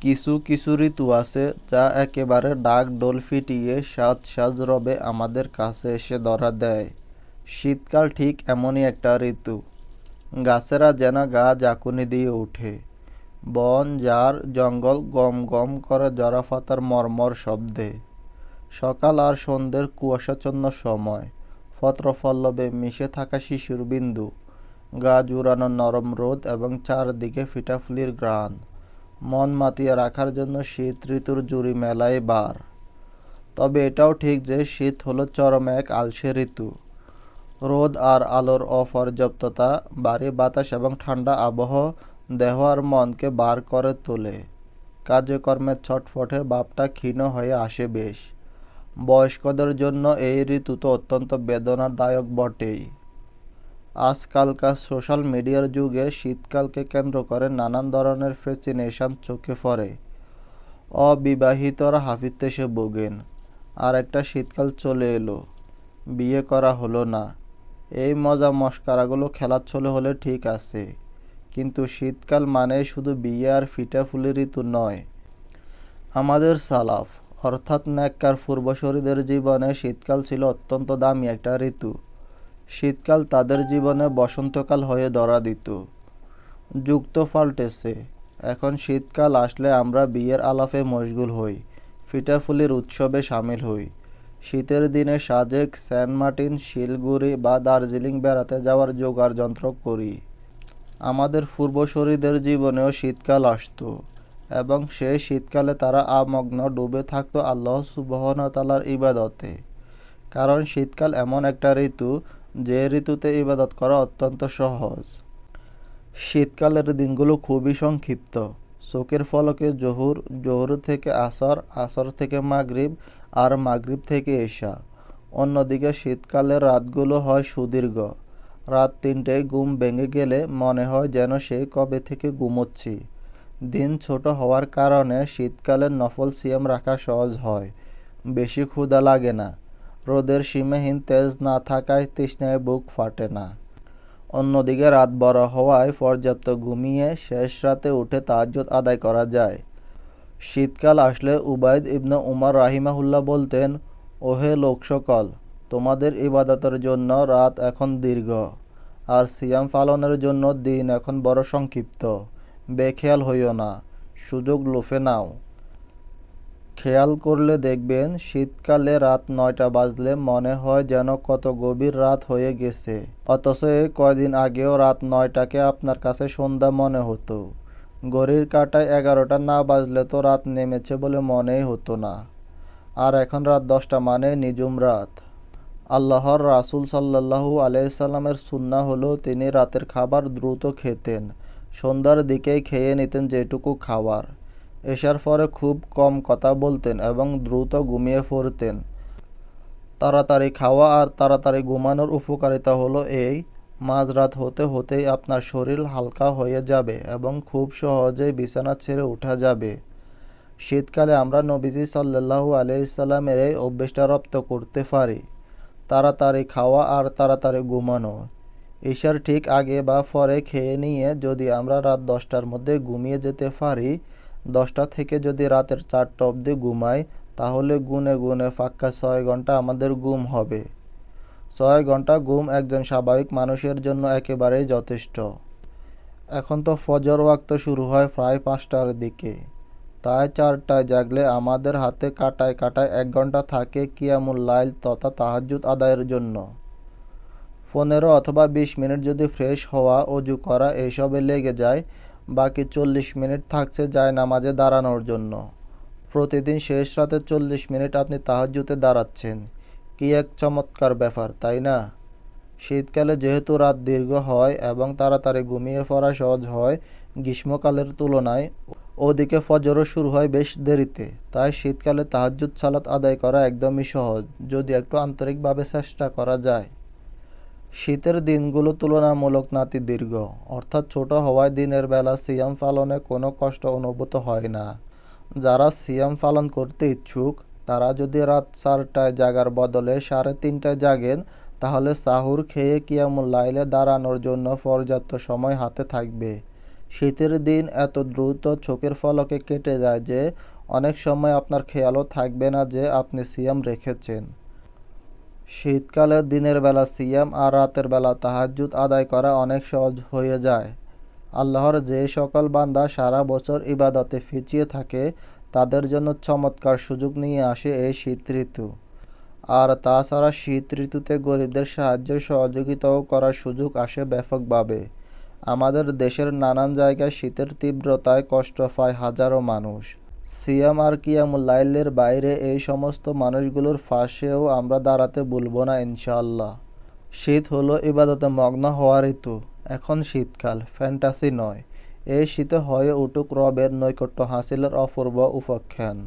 কিছু কিছু ঋতু আছে যা একেবারে ডাক ডোল ফিটিয়ে সাজ সাজ রবে আমাদের কাছে এসে ধরা দেয়। শীতকাল ঠিক এমনই একটা ঋতু। গাছেরা যেন গা জাকুনি দিয়ে ওঠে। বন জার জঙ্গল গম গম করে জরাফাতার মর্মর শব্দে। সকাল আর সন্ধ্যের কুয়াশাচ্ছন্ন সময়। ফত্রফল্লবে মিশে থাকা শিশুর বিন্দু। গা জুড়ানো নরম রোদ এবং চারদিকে ফিটাফুলির গ্রান মন মাতিয়ে রাখার জন্য শীত ঋতুর জুড়ি মেলায় বার। তবে এটাও ঠিক যে শীত হলো চরম এক আলসে ঋতু। রোদ আর আলোর অপর্যাপ্ততা বাড়ি বাতাস এবং ঠান্ডা আবহাওয়া দেহ আর মনকে বার করে তোলে। কাজকর্মের ছটফটে বাপটা ক্ষীণ হয়ে আসে বেশ। বয়স্কদের জন্য এই ঋতু তো অত্যন্ত বেদনাদায়ক বটেই। আজকালকার সোশ্যাল মিডিয়ার যুগে শীতকালকে কেন্দ্র করে নানান ধরনের ফ্যাসিনেশন চোখে পড়ে। অবিবাহিতরা হাফিতেশে ভোগেন। আর একটা শীতকাল চলে এলো। বিয়ে করা হলো না। এই মজা মস্কারাগুলো খেলার ছলে হলে ঠিক আছে। কিন্তু শীতকাল মানে শুধু বিয়ে আর ফিটাফুলি ঋতু নয়। আমাদের সালাফ, অর্থাৎ ন্যাক্কার পূর্বশরীদের জীবনে শীতকাল ছিল অত্যন্ত দামি একটা ঋতু। শীতকাল তাদের জীবনে বসন্তকাল হয়ে ধরা দিত যুগ তো পাল্টেছে এখন শীতকাল আসলে আমরা বিয়ের আলাপে মশগুল হই ফিটাফুলির উৎসবে সামিল হই। শীতের দিনে সাজেক সেন্ট মার্টিন, শিলগুড়ি বা দার্জিলিং বেড়াতে যাওয়ার জোগাড় যন্ত্র করি। আমাদের পূর্বশরীদের জীবনেও শীতকাল আসতো এবং সেই শীতকালে তারা আমগ্ন ডুবে থাকতো আল্লাহ সুবহনতালার ইবাদতে। কারণ শীতকাল এমন একটা ঋতু যে ঋতুতে ইবাদত করা অত্যন্ত সহজ। শীতকালের দিনগুলো খুবই সংক্ষিপ্ত। চোখের ফলকে জহুর জহুর থেকে আসর আসর থেকে মাগরিব আর মাগরিব থেকে এশা। অন্যদিকে শীতকালের রাতগুলো হয় সুদীর্ঘ। রাত তিনটেয় ঘুম ভেঙে গেলে মনে হয় যেন সে কবে থেকে ঘুমোচ্ছি। দিন ছোট হওয়ার কারণে শীতকালের নফল সিয়াম রাখা সহজ হয়। বেশি ক্ষুধা লাগে না। রোদের সীমাহীন তেজ না থাকায় তৃষ্ণায় বুক ফাটে না। অন্যদিকে রাত বড় হওয়ায় পর্যাপ্ত ঘুমিয়ে শেষ রাতে উঠে তাজ্জুদ আদায় করা যায়। শীতকাল আসলে উবায়দ ইবনে উমার রাহিমাহুল্লাহ বলতেন, ওহে লোক সকল তোমাদের ইবাদতের জন্য রাত এখন দীর্ঘ, আর সিয়াম পালনের জন্য দিন এখন বড় সংক্ষিপ্ত। বেখেয়াল হইও না, সুযোগ লোফে নাও। খেয়াল করলে দেখবেন শীতকালে রাত নয়টা বাজলে মনে হয় যেন কত গভীর রাত হয়ে গেছে। অথচ এই কয়দিন আগেও রাত নয়টাকে আপনার কাছে সন্ধ্যা মনে হতো। ঘড়ির কাটায় এগারোটা না বাজলে তো রাত নেমেছে বলে মনেই হতো না। আর এখন রাত দশটা মানে নিজুম রাত। আল্লাহর রাসুল সাল্লাহু আলাইসাল্লামের সুন্না হলো তিনি রাতের খাবার দ্রুত খেতেন, সন্ধ্যার দিকেই খেয়ে নিতেন যেটুকু খাবার এসার পরে খুব কম কথা বলতেন এবং দ্রুত ঘুমিয়ে পড়তেন। তাড়াতাড়ি খাওয়া আর তাড়াতাড়ি ঘুমানোর উপকারিতা হলো এই, মাঝরাত হতে হতেই আপনার শরীর হালকা হয়ে যাবে এবং খুব সহজেই বিছানা ছেড়ে ওঠা যাবে। শীতকালে আমরা নবীজি সাল্লাহু আলাইসাল্লামের এই অভ্যেসটা রপ্ত করতে পারি। তাড়াতাড়ি খাওয়া আর তাড়াতাড়ি ঘুমানো। ঈশার ঠিক আগে বা পরে খেয়ে নিয়ে যদি আমরা রাত দশটার মধ্যে ঘুমিয়ে যেতে পারি দশটা থেকে যদি রাতের চারটা অবধি ঘুমাই, তাহলে গুনে গুনে ফাঁকা ছয় ঘণ্টা আমাদের ঘুম হবে। ছয় ঘণ্টা ঘুম একজন স্বাভাবিক মানুষের জন্য একেবারেই যথেষ্ট। এখন তো ফজর ওয়াক্ত শুরু হয় প্রায় পাঁচটার দিকে। তাই চারটায় জাগলে আমাদের হাতে কাটায় কাটায় এক ঘণ্টা থাকে কিয়ামুল লাইল তথা তাহাজুদ আদায়ের জন্য। পনেরো অথবা বিশ মিনিট যদি ফ্রেশ হওয়া, অজু করা এইসবে লেগে যায় বাকি চল্লিশ মিনিট থাকছে যায় নামাজে দাঁড়ানোর জন্য। প্রতিদিন শেষ রাতে চল্লিশ মিনিট আপনি তাহাজুতে দাঁড়াচ্ছেন। কি এক চমৎকার ব্যাপার, তাই না? শীতকালে যেহেতু রাত দীর্ঘ হয় এবং তাড়াতাড়ি ঘুমিয়ে পড়া সহজ হয় গ্রীষ্মকালের তুলনায়, ওদিকে ফজরও শুরু হয় বেশ দেরিতে। তাই শীতকালে তাহাজুদ সালাত আদায় করা একদমই সহজ, যদি একটু আন্তরিকভাবে চেষ্টা করা যায়। শীতের দিনগুলো তুলনামূলক নাতি দীর্ঘ, অর্থাৎ ছোট হওয়ায় দিনের বেলা সিয়াম পালনে কোনো কষ্ট অনুভূত হয় না। যারা সিয়াম পালন করতে ইচ্ছুক, তারা যদি রাত চারটায় জাগার বদলে সাড়ে তিনটায় জাগেন, তাহলে সাহুর খেয়ে কিয়ামুল লাইলে দাঁড়ানোর জন্য পর্যাপ্ত সময় হাতে থাকবে। শীতের দিন এত দ্রুত চোখের ফলকে কেটে যায় যে, অনেক সময় আপনার খেয়ালও থাকবে না যে আপনি সিয়াম রেখেছেন। শীতকালে দিনের বেলা সিয়াম আর রাতের বেলা তাহাজ্জুদ আদায় করা অনেক সহজ হয়ে যায়। আল্লাহর যে সকল বান্দা সারা বছর ইবাদতে ফিচিয়ে থাকে, তাদের জন্য চমৎকার সুযোগ নিয়ে আসে এই শীত ঋতু। আর তাছাড়া শীত ঋতুতে গরিবদের সাহায্য সহযোগিতাও করার সুযোগ আসে ব্যাপকভাবে। আমাদের দেশের নানান জায়গায় শীতের তীব্রতায় কষ্ট পায় হাজারো মানুষ। সিয়াম আর কিয়ামুল লাইলের বাইরে এই সমস্ত মানুষগুলোর ফাঁসেও আমরা দাঁড়াতে ভুলবো না, ইনশাআল্লাহ। শীত হলো ইবাদতে মগ্ন হওয়ার ঋতু। এখন শীতকাল, ফ্যান্টাসি নয়। এই শীতে হয়ে উটুক রবের নৈকট্য হাসিলের অপূর্ব উপাখ্যান।